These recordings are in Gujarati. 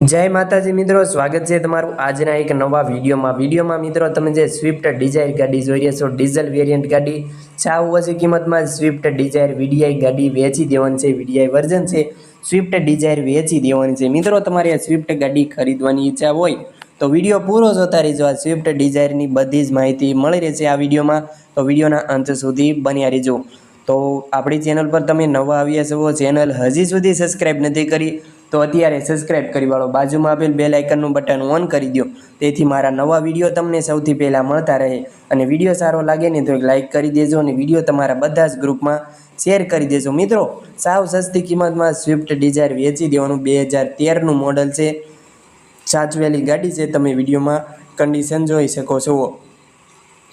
જય માતાજી મિત્રો, સ્વાગત છે તમારું આજના એક નવા વિડીયોમાં. વિડીયોમાં મિત્રો, તમે જે સ્વિફ્ટ ડિઝાયર ગાડી જોઈ રહ્યા છો ડીઝલ વેરિયન્ટ ગાડી સાવ ઓછી કિંમતમાં સ્વિફ્ટ ડિઝાયર વીડીઆઈ ગાડી વેચી દેવાની છે, વીડીઆઈ વર્ઝન છે. સ્વિફ્ટ ડિઝાયર વેચી દેવાની છે. મિત્રો, તમારે સ્વિફ્ટ ગાડી ખરીદવાની ઈચ્છા હોય, તો વીડિયો પૂરો જોતા રહેજો. આ સ્વિફ્ટ ડિઝાયરની બધી જ માહિતી મળી રહેશે આ વિડીયોમાં. તો વિડીયોના અંત સુધી બન્યા રહેજો. તો આપણી ચેનલ પર તમે નવા આવ્યા છો ચેનલ હજી સુધી સબસ્ક્રાઈબ નથી કરી તો અત્યારે સબસ્ક્રાઈબ કરી વાળો. બાજુમાં આપેલ બેલ આઇકનનું બટન ઓન કરી દો તેથી મારા નવા વીડિયો તમને સૌથી પહેલાં મળતા રહે. અને વીડિયો સારો લાગે ને તો એક લાઇક કરી દેજો અને વીડિયો તમારા બધા જ ગ્રુપમાં શેર કરી દેજો. મિત્રો, સાવ સસ્તી કિંમતમાં સ્વિફ્ટ ડિઝાયર વેચી દેવાનું. બે હજાર તેરનું મોડલ છે. સાચવેલી ગાડી છે. તમે વિડીયોમાં કન્ડિશન જોઈ શકો છો.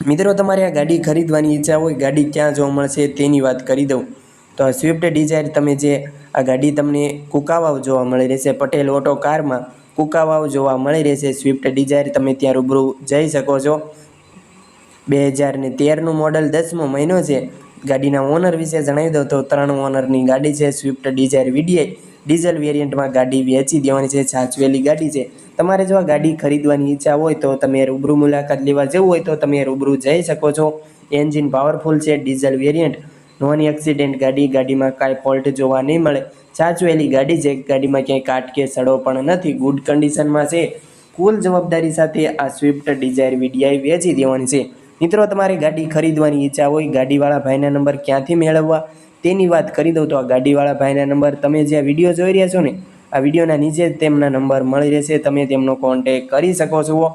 મિત્રો, તમારે આ ગાડી ખરીદવાની ઈચ્છા હોય, ગાડી ક્યાં જોવા મળશે તેની વાત કરી દઉં. તો સ્વિફ્ટ ડિઝાયર તમે જે આ ગાડી તમને કુકાવાવ જોવા મળી રહેશે, પટેલ ઓટો કારમાં કુકાવાવ જોવા મળી રહેશે સ્વિફ્ટ ડિઝાયર તમે ત્યાં રૂબરૂ જઈ શકો છો. બે હજાર ને તેરનું મોડલ દસમો મહિનો છે. ગાડીના ઓનર વિશે જણાવી દઉં તો ત્રણ ઓનરની ગાડી છે સ્વિફ્ટ ડિઝાયર વીડીઆઈ ડીઝલ વેરિયન્ટમાં ગાડી વેચી દેવાની છે, સાચવેલી ગાડી છે. તમારે જો આ ગાડી ખરીદવાની ઈચ્છા હોય તો તમે રૂબરૂ મુલાકાત લેવા જવું હોય તો તમે રૂબરૂ જઈ શકો છો. એન્જિન પાવરફુલ છે ડીઝલ વેરિયન્ટ નોન એક્સિડન્ટ ગાડી, ગાડીમાં કાંઈ ફોલ્ટ જોવા નહીં મળે. સાચવેલી ગાડી છે ગાડીમાં ક્યાંય કાટ કે સડો પણ નથી. ગુડ કન્ડિશનમાં છે. કુલ જવાબદારી સાથે આ સ્વિફ્ટ ડિઝાયર વીડીઆઈ વેચી દેવાની છે. મિત્રો, તમારે ગાડી ખરીદવાની ઈચ્છા હોય, ગાડીવાળા ભાઈના નંબર ક્યાંથી મેળવવા? તેની વાત કરી દઉં તો આ ગાડીવાળા ભાઈના નંબર તમે જે આ વીડિયો જોઈ રહ્યા છો ને, આ વિડીયોના નીચે તેમના નંબર મળી રહેશે. તમે તેમનો કોન્ટેક કરી શકો છો.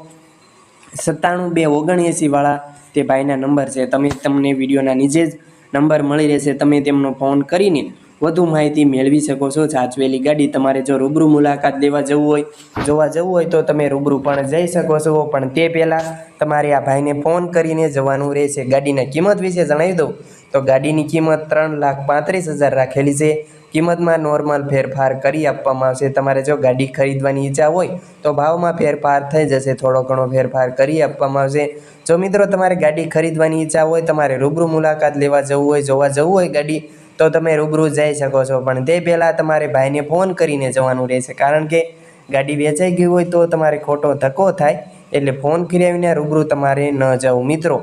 સત્તાણું બે ઓગણએંસીવાળા તે ભાઈના નંબર છે. તમે તમને વિડીયોના નીચે જ નંબર મળી રહેશે. તમે તેમનો ફોન કરીને વધુ માહિતી મેળવી શકો છો. સાચવેલી ગાડી તમારે જો રૂબરૂ મુલાકાત લેવા જવું હોય, જોવા જવું હોય તો તમે રૂબરૂ પણ જઈ શકો છો. પણ તે પહેલાં તમારે આ ભાઈને ફોન કરીને જવાનું રહેશે. ગાડીના કિંમત વિશે જણાવી દઉં. તો ગાડીની કિંમત ત્રણ લાખ પાંત્રીસ હજાર રાખેલી છે. કિંમતમાં નોર્મલ ફેરફાર કરી આપવામાં આવશે. તમારે જો ગાડી ખરીદવાની ઈચ્છા હોય, તો ભાવમાં ફેરફાર થઈ જશે. થોડો ઘણો ફેરફાર કરી આપવામાં આવશે. જો મિત્રો તમારે ગાડી ખરીદવાની ઈચ્છા હોય, તમારે રૂબરૂ મુલાકાત લેવા જવું હોય, જોવા જવું હોય ગાડી, તો તમે રૂબરૂ જઈ શકો છો. પણ તે પહેલાં તમારે ભાઈને ફોન કરીને જવાનું રહેશે. કારણ કે ગાડી વેચાઈ ગઈ હોય, તો તમારે ખોટો ધક્કો થાય. એટલે ફોન કરાવીને રૂબરૂ તમારે ન જવું. મિત્રો